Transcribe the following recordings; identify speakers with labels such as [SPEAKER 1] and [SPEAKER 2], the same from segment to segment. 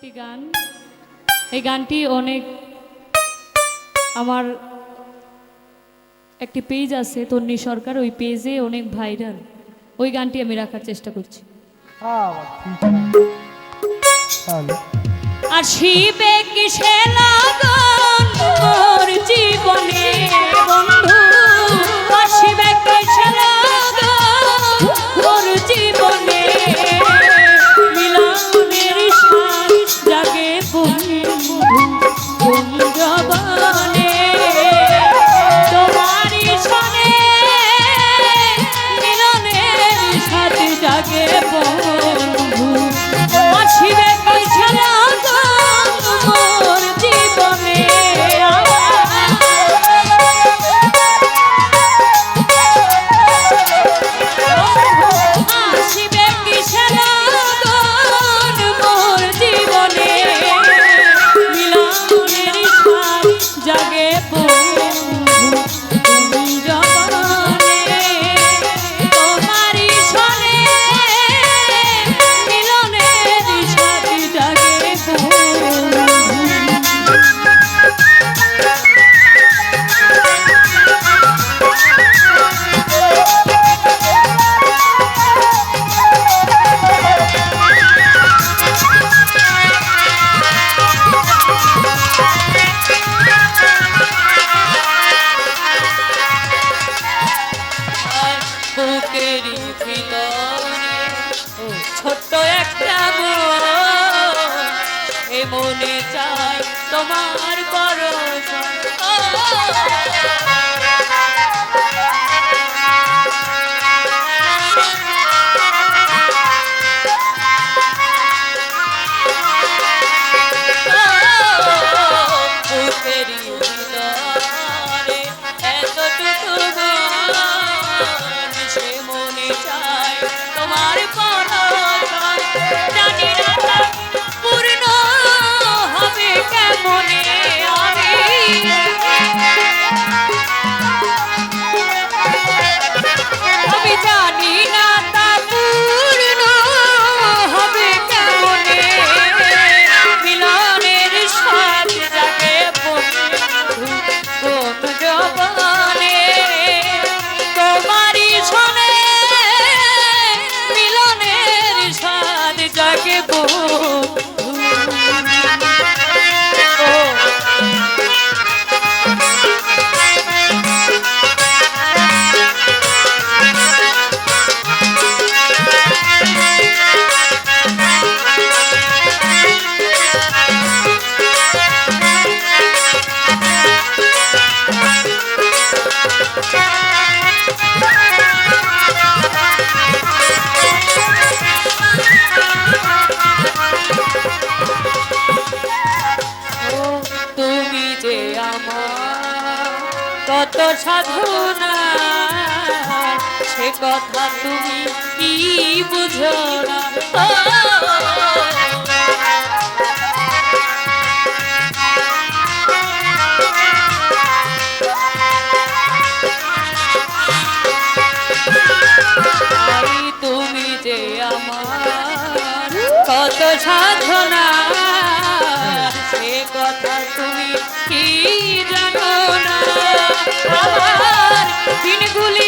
[SPEAKER 1] একটি গান। এই গানটি অনেক আমার একটি পেজ আছে তন্নি সরকার ওই পেজে অনেক ভাইরাল ওই গানটি আমি রাখার চেষ্টা করছি। আর শিবে কিসে লাগন জীবনে? লাগে পর চাই তোমার পরশ। কত সাধনা সে কথা তুমি কি বুঝো না? সাধনা। সে কথা তুমি কি জানো না? আমার দিনগুলি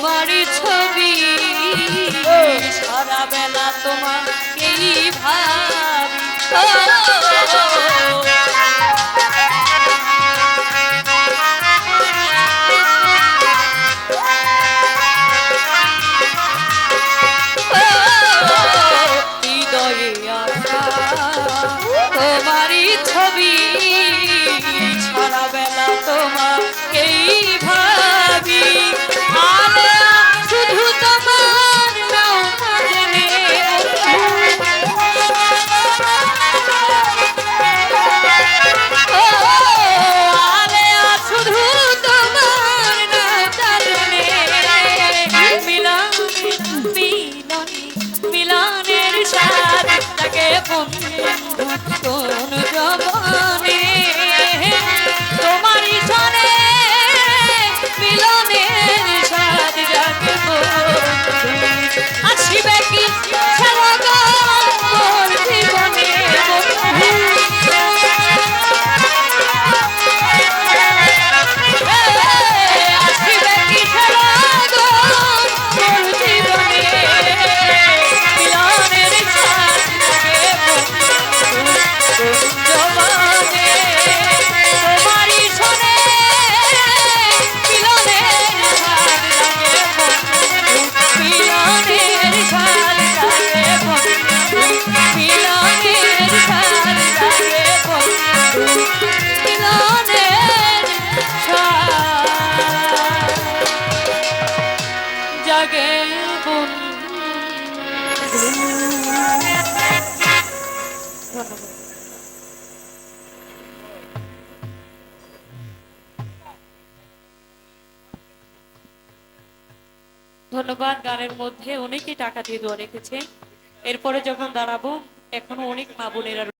[SPEAKER 1] তোমার ছবি। সারা বেলা তোমার এই ভাই ধন্যবাদ গানের মধ্যে। অনেকেই টাকা দিয়ে দেওয়া রেখেছে। এরপরে যখন দাঁড়াবো, এখনও অনেক মা বোনেরা